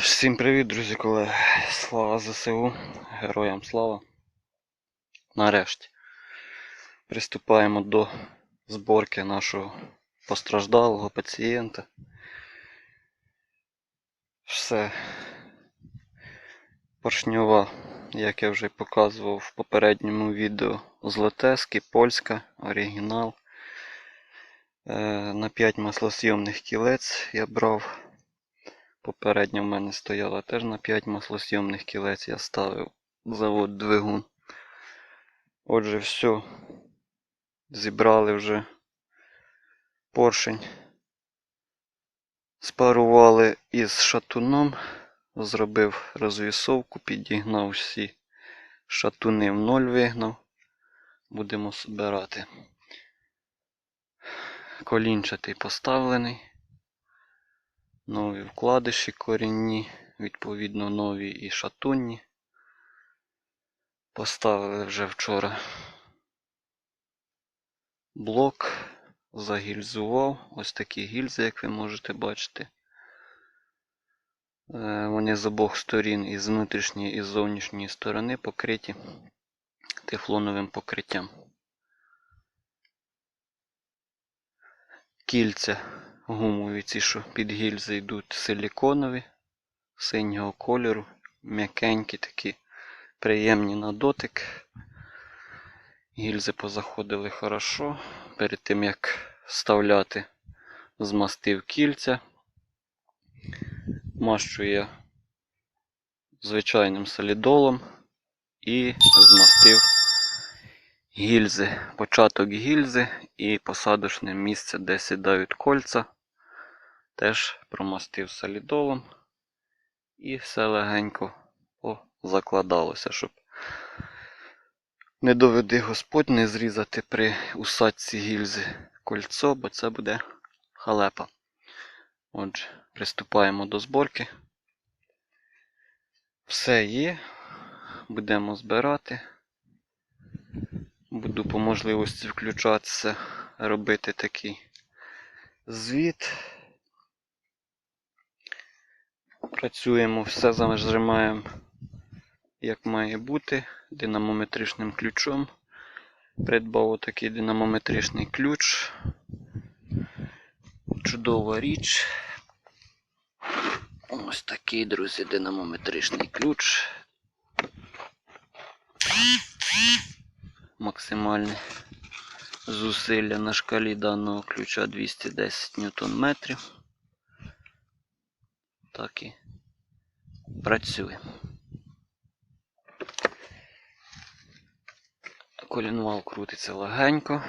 Всім привіт, друзі колеги. Слава ЗСУ, героям слава. Нарешті приступаємо до зборки нашого постраждалого пацієнта. Все поршньова, як я вже показував в попередньому відео, з Летески, польська, оригінал. Е, На 5 маслосйомних кілець я брав. Попередньо в мене стояла теж на 5 маслосйомних кілець, я ставив завод двигун. Отже, все. Зібрали вже поршень. Спарували із шатуном, зробив розвісовку, підігнав всі шатуни в ноль вигнав. Будемо збирати. Колінчатий поставлений нові вкладиші корінні, відповідно нові і шатунні. Поставили вже вчора блок, загільзував. Ось такі гільзи, як ви можете бачити. Е, Вони з обох сторін, і з внутрішньої і з зовнішньої сторони покриті тефлоновим покриттям. Кільця гумові ці, що під гільзи йдуть силіконові, синього кольору, м'якенькі такі, приємні на дотик. Гільзи позаходили хорошо. Перед тим як вставляти, змастив кільця. Мащу я звичайним солідолом і змастив гільзи, початок гільзи і посадочне місце, де сідають кольця. Теж промастив солідолом і все легенько закладалося, щоб не доведи Господь не зрізати при усадці гільзи кольцо, бо це буде халепа. Отже, приступаємо до зборки. Все є. Будемо збирати. Буду по можливості включатися, робити такий звіт. Працюємо, все зажимаємо, як має бути, динамометричним ключом. Придбав такий динамометричний ключ. Чудова річ. Ось такий, друзі, динамометричний ключ. Максимальне зусилля на шкалі даного ключа 210 Нм. Так і працює. Колінвал крутиться легенько.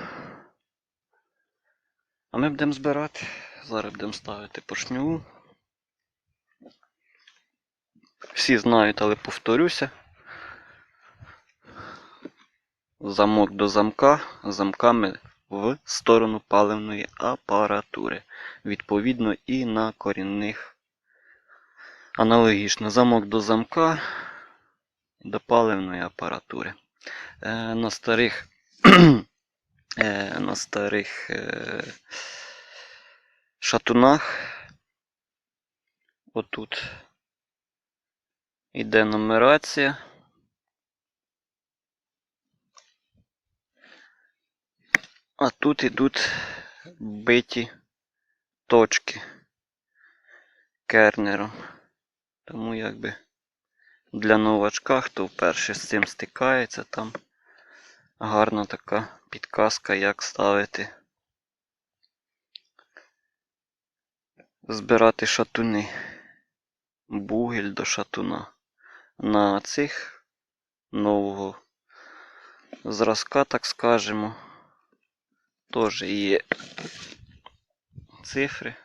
А ми будемо збирати. Зараз будемо ставити поршню. Всі знають, але повторюся. Замок до замка, замками в сторону паливної апаратури. Відповідно і на корінних аналогічно. Замок до замка до паливної апаратури. Е, на старих е, на старих е, шатунах отут іде нумерація. А тут ідуть биті точки кернером. Тому якби для новачка, хто вперше з цим стикається, там гарна така підказка, як ставити, збирати шатуни, бугель до шатуна. На цих нового зразка, так скажемо, теж є цифри.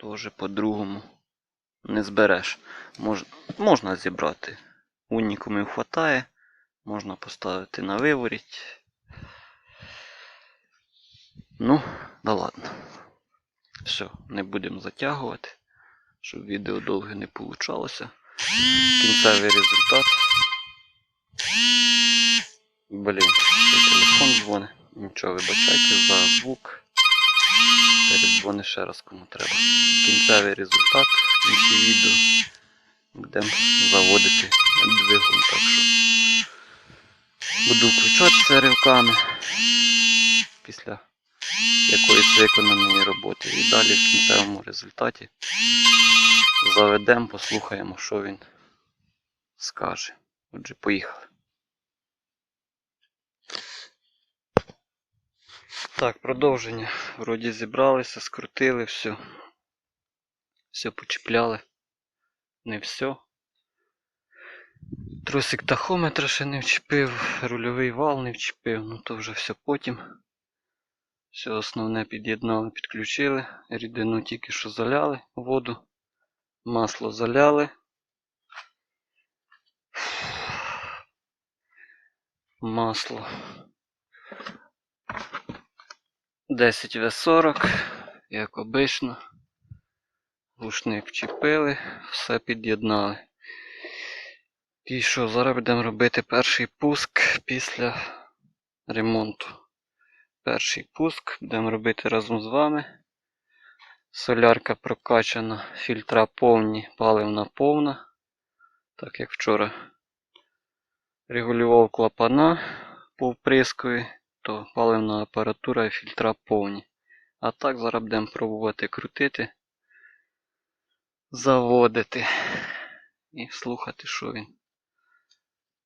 Теж по-другому не збереш. Мож, можна зібрати. Унікумів хватає, можна поставити на виворіть. Ну, да ладно. Все, не будемо затягувати, щоб відео довге не получалося. Кінцевий результат. Блін, телефон дзвонить. Нічого, вибачайте за звук. Передзвони ще раз кому треба. Кінцевий результат в кінці відео. Будемо заводити двигун. Так що буду включатися ривками після якоїсь виконаної роботи. І далі в кінцевому результаті заведемо, послухаємо, що він скаже. Отже, поїхали. Так, продовження. Вроді зібралися, скрутили все. Все почіпляли. Не все. Тросик тахометра ще не вчепив, рульовий вал не вчепив, ну то вже все потім. Все основне під'єднали, підключили. Рідину тільки що заляли, воду. Масло заляли. Масло 10 В40, як обично. Глушник вчепили, все під'єднали. І що, зараз будемо робити перший пуск після ремонту. Перший пуск будемо робити разом з вами. Солярка прокачана, фільтра повні, паливна повна. Так як вчора регулював клапана по вприскові, то паливна апаратура і фільтра повні. А так зараз будемо пробувати крутити, заводити і слухати, що він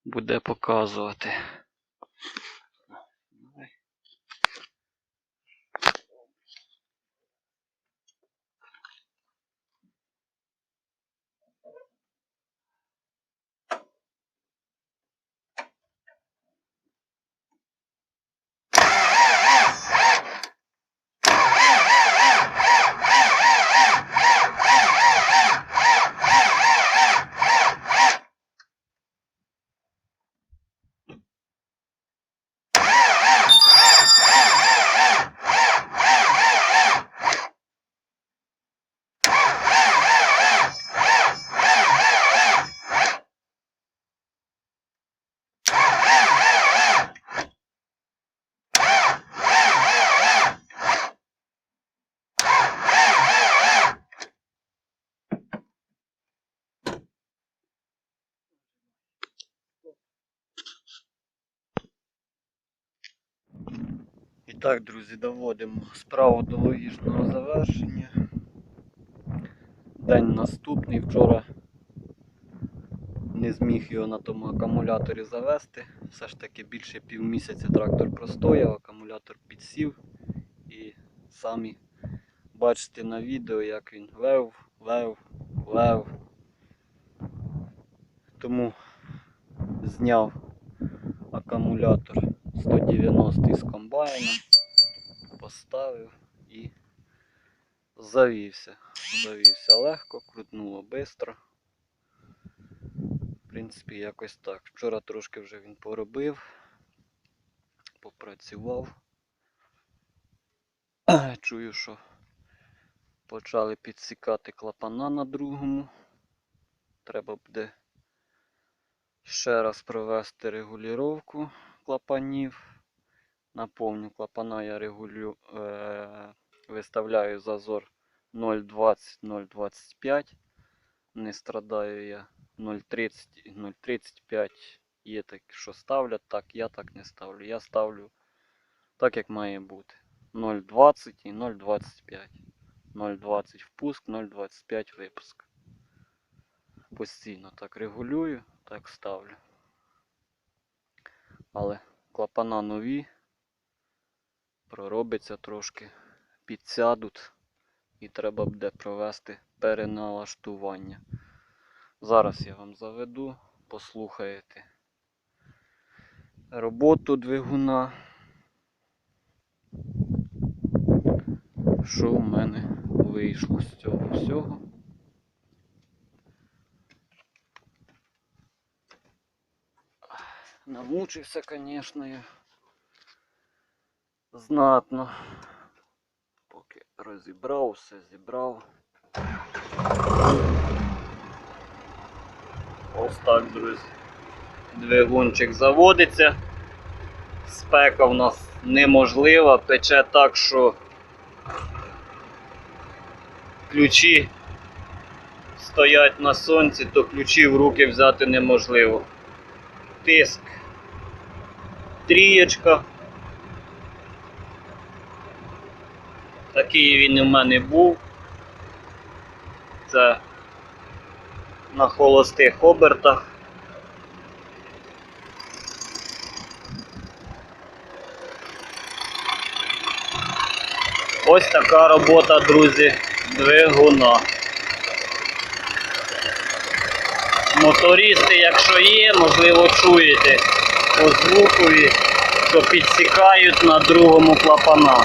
буде показувати. Так, друзі, доводимо справу до логічного завершення. День наступний. Вчора не зміг його на тому акумуляторі завести. Все ж таки більше півмісяця трактор простояв, акумулятор підсів і самі бачите на відео, як він лев, лев, лев. Тому зняв акумулятор 190 з комбайна, поставив і завівся. Завівся легко, крутнуло швидко. В принципі, якось так. Вчора трошки вже він поробив, попрацював. Чую, що почали підсікати клапана на другому. Треба буде ще раз провести регулювання клапанів. Наповню клапана я регулю, е, виставляю зазор 0,20-0,25. Не страдаю я 0,30 і 0,35. Є такі, що ставлять, так, я так не ставлю. Я ставлю так, як має бути. 0,20 і 0,25. 0,20 впуск, 0,25 випуск. Постійно так регулюю, так ставлю. Але клапана нові, проробиться трошки, підсядуть і треба буде провести переналаштування. Зараз я вам заведу, послухаєте роботу двигуна. Що в мене вийшло з цього всього? Намучився, звісно, я знатно. Поки розібрав, все зібрав. Ось так, друзі. Двигунчик заводиться. Спека в нас неможлива, пече так, що ключі стоять на сонці, то ключі в руки взяти неможливо. Тиск. Трієчка. Такий він у мене був. Це на холостих обертах. Ось така робота, друзі, двигуна. Мотористи, якщо є, можливо, чуєте по звукові, що підсікають на другому клапана.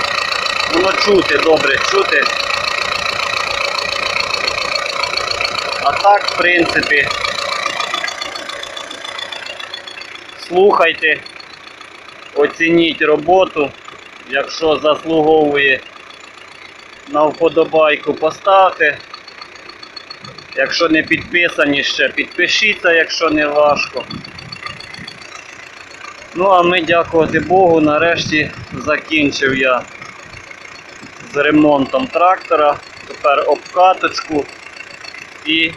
Воно чути, добре чути. А так, в принципі, слухайте, оцініть роботу. Якщо заслуговує на вподобайку, поставте. Якщо не підписані ще, підпишіться, якщо не важко. Ну а ми, дякувати Богу, нарешті закінчив я з ремонтом трактора. Тепер обкаточку і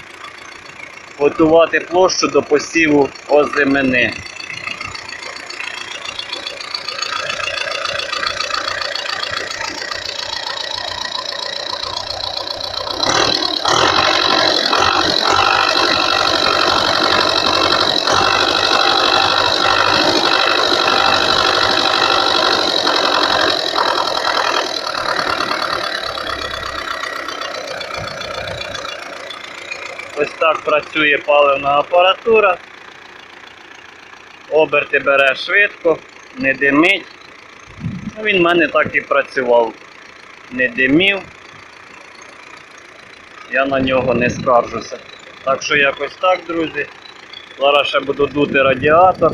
готувати площу до посіву озимини. Ось так працює паливна апаратура. Оберти бере швидко, не димить. Він в мене так і працював. Не димів. Я на нього не скаржуся. Так що якось так, друзі. Зараз ще буду дути радіатор.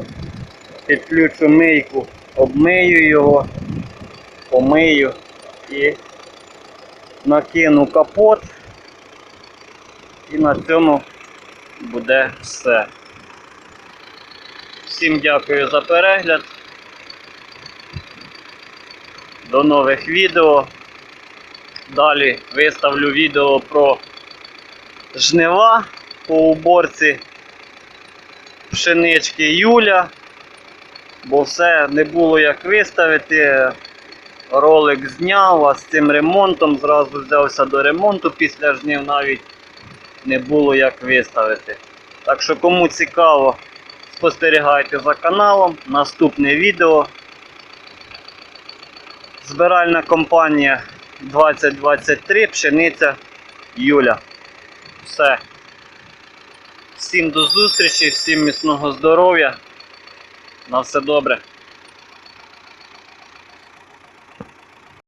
Підключу мийку, обмию його, помию і накину капот. І на цьому буде все. Всім дякую за перегляд. До нових відео. Далі виставлю відео про жнива по уборці пшенички Юля. Бо все не було як виставити. Ролик зняв, а з цим ремонтом зразу взявся до ремонту після жнив навіть не було як виставити. Так що кому цікаво, спостерігайте за каналом. Наступне відео. Збиральна компанія 2023 пшениця Юля. Все. Всім до зустрічі, всім міцного здоров'я. На все добре.